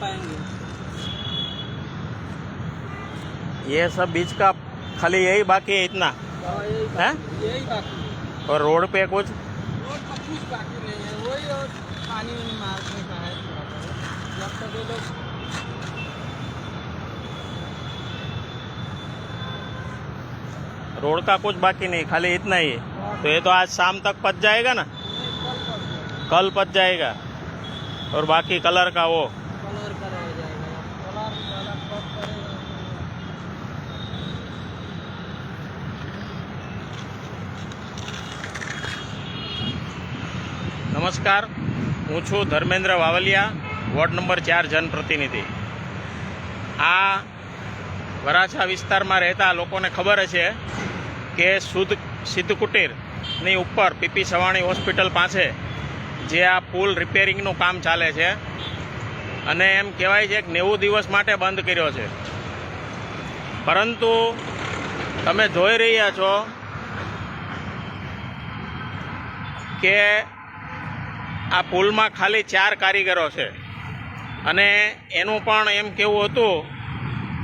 पाएँगे। ये सब बीच का खाली यही बाकी है इतना? और यही हैं? बाकी- यही बाकी है। और रोड पे कुछ? रोड पर कुछ बाकी नहीं है वही और पानी वानी मारने का है जब तक ये लोग रोड का कुछ बाकी नहीं खाली इतना ही है। तो ये तो आज शाम तक पच जाएगा ना? कल पच जाएगा। और बाकी कलर का वो? कलर का रह जाएगा कलर वाला कब करेगा નમસ્કાર હું છું ધર્મેન્દ્ર વાવલિયા વોર્ડ નંબર ચાર જનપ્રતિનિધિ આ વરાછા વિસ્તારમાં રહેતા લોકોને ખબર છે કે શુદ્ધ સિદ્ધ કુટીરની ઉપર પીપી સવાણી હોસ્પિટલ પાસે જે આ પુલ રિપેરિંગનું કામ ચાલે છે અને એમ કહેવાય છે કે નેવું દિવસ માટે બંધ કર્યો છે. પરંતુ તમે જોઈ રહ્યા છો કે આ પુલમાં ખાલી ચાર કારીગરો છે. અને એનું પણ એમ કેવું હતું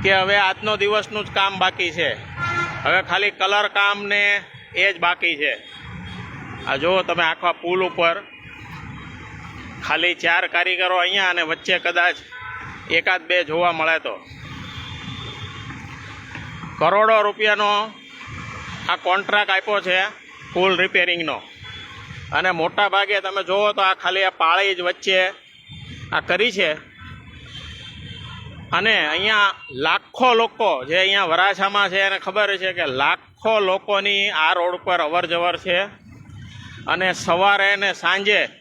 કે હવે આજનો દિવસનું જ કામ બાકી છે. હવે ખાલી કલર કામ ને એ જ બાકી છે. આ જુઓ તમે આખા પુલ ઉપર ખાલી ચાર કારીગરો અહીંયા અને વચ્ચે કદાચ એકાદ બે જોવા મળે તો. કરોડો રૂપિયાનો આ કોન્ટ્રાક્ટ આપ્યો છે પુલ રિપેરિંગનો. અને મોટા ભાગે તમે જુઓ તો આ ખાલી આ પાળી જ વચ્ચે આ કરી છે. અને અહીંયા લાખો લોકો જે અહીંયા વરાછામાં છે એને ખબર છે કે લાખો લોકોની આ રોડ પર અવર છે. અને સવારે ને સાંજે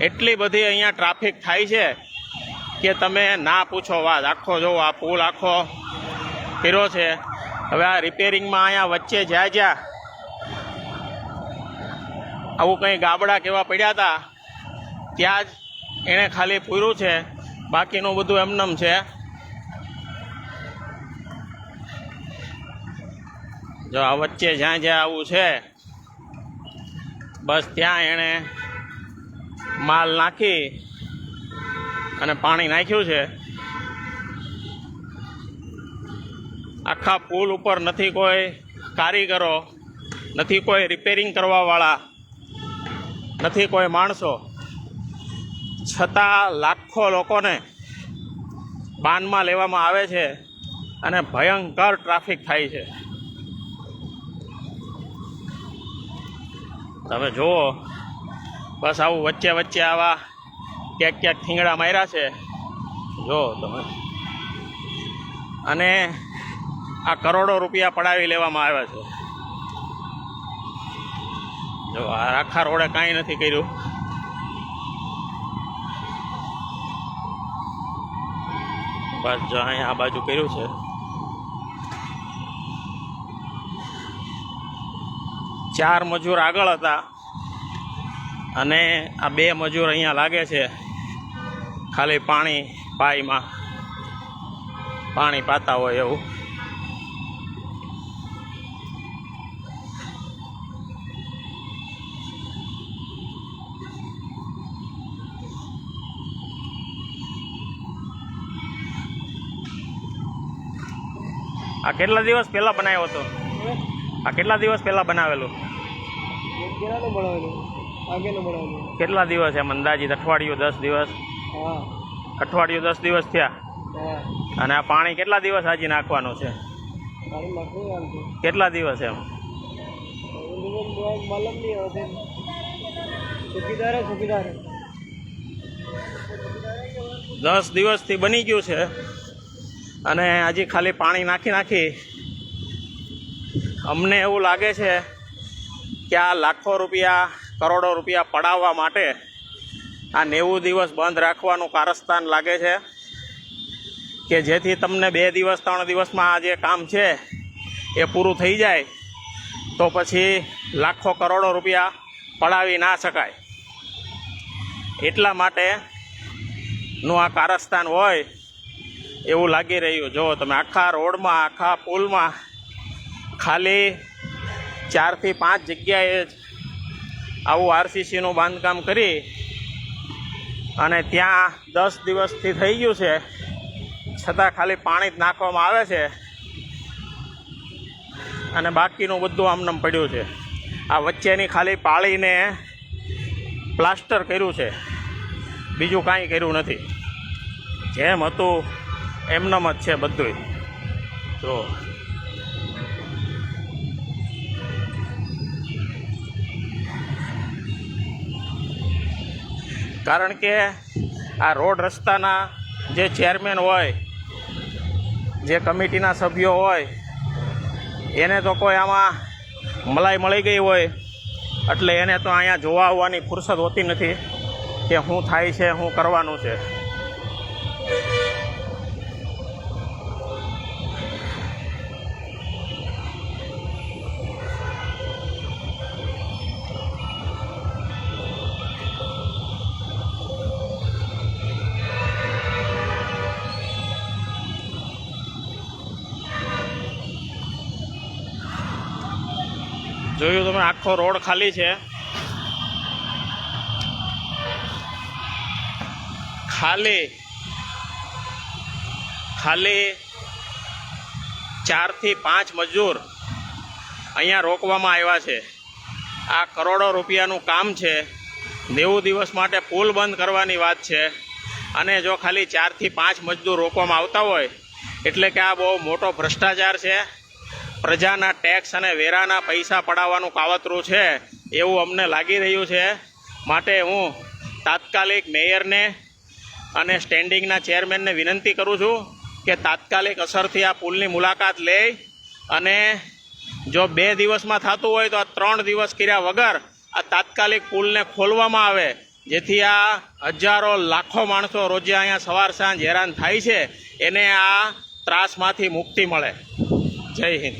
એટલી બધી અહીંયા ટ્રાફિક થાય છે કે તમે ના પૂછો વાત. આખો જો આ પુલ આખો ફેરો છે. હવે આ રિપેરિંગમાં અહીંયા વચ્ચે જ્યાં જ્યાં આવું કંઈ ગાબડા કેવા પડ્યા હતા ત્યાં જ એણે ખાલી પૂર્યું છે. બાકીનું બધું એમનેમ છે. જો આ વચ્ચે જ્યાં જ્યાં આવું છે, બસ ત્યાં એણે માલ નાખી અને પાણી નાખ્યું છે. આખા પુલ ઉપર નથી કોઈ કારીગરો, નથી કોઈ રિપેરિંગ કરવાવાળા, નથી કોઈ માણસો. છતાં લાખો લોકોને બાનમાં લેવામાં આવે છે અને ભયંકર ટ્રાફિક થાય છે. તમે જુઓ બસ આવું વચ્ચે વચ્ચે આવા ક્યાંક ક્યાંક થીંગડા માર્યા છે. જો તમે. અને આ કરોડો રૂપિયા પડાવી લેવામાં આવ્યા છે. જો આ આખા રોડે કાંઈ નથી કર્યું. બસ જો અહીંયા આ બાજુ કર્યું છે. ચાર મજૂર આગળ હતા. અને આ બે મજૂર અહીંયા લાગે છે. ખાલી પાણી પાઈમાં. પાણી પાતા હોય એવું. આ કેટલા દિવસ પહેલા બનાવ્યો હતો? આ કેટલા દિવસ પહેલા બનાવેલું? કેટલા દિવસ એમ અંદાજિત? અઠવાડિયું દસ દિવસ? અઠવાડિયું દસ દિવસ થયા? અને આ પાણી કેટલા દિવસ હજી નાખવાનું છે? કેટલા દિવસ એમ. દસ દિવસથી બની ગયું છે. અને હજી ખાલી પાણી નાખી નાખી અમને એવું લાગે છે કે આ લાખો રૂપિયા કરોડો રૂપિયા પડાવવા માટે આ નેવું દિવસ બંધ રાખવાનું કારસ્તાન લાગે છે કે જેથી તમને બે દિવસ, ત્રણ દિવસમાં આ જે કામ છે એ પૂરું થઈ જાય, તો પછી લાખો કરોડો રૂપિયા પડાવી ના શકાય. એટલા માટેનું આ કારસ્તાન હોય એવું લાગી રહ્યું. જો તમે આખા રોડમાં, આખા પુલમાં ખાલી ચારથી પાંચ જગ્યાએ જ આવું આરસીસીનું બાંધકામ કરી અને ત્યાં દસ દિવસથી થઈ ગયું છે. છતાં ખાલી પાણી જ નાખવામાં આવે છે. અને બાકીનું બધું આમનામ પડ્યું છે. આ વચ્ચેની ખાલી પાળીને પ્લાસ્ટર કર્યું છે. બીજું કાંઈ કર્યું નથી. જેમ હતું એમનામ જ છે બધુંય. તો કારણ કે આ રોડ રસ્તાના જે ચેરમેન હોય, જે કમિટીના સભ્યો હોય, એને તો કોઈ આમાં મલાઈ મળી ગઈ હોય, એટલે એને તો અહીંયા જોવા આવવાની ફુરસદ હોતી નથી કે શું થાય છે શું કરવાનું છે. જોયું તમે, આખો રોડ ખાલી છે. ખાલી. ખાલી ચારથી પાંચ મજૂર અહીંયા રોકવામાં આવ્યા છે. આ કરોડો રૂપિયાનું કામ છે. નેવું દિવસ માટે પુલ બંધ કરવાની વાત છે. અને જો ખાલી ચારથી પાંચ મજદૂર રોકવામાં આવતા હોય, એટલે કે આ બહુ મોટો ભ્રષ્ટાચાર છે. પ્રજાના ટેક્સ અને વેરાના પૈસા પડાવવાનું કાવતરું છે, એવું અમને લાગી રહ્યું છે. માટે હું તાત્કાલિક મેયરને અને સ્ટેન્ડિંગના ચેરમેનને વિનંતી કરું છું કે તાત્કાલિક અસરથી આ પુલની મુલાકાત લે અને જો બે દિવસમાં થતું હોય તો આ ત્રણ દિવસ કર્યા વગર આ તાત્કાલિક પુલને ખોલવામાં આવે. જેથી આ હજારો લાખો માણસો રોજે અહીંયા સવાર સાંજ હેરાન થાય છે, એને આ ત્રાસમાંથી મુક્તિ મળે. જય હિન્દ.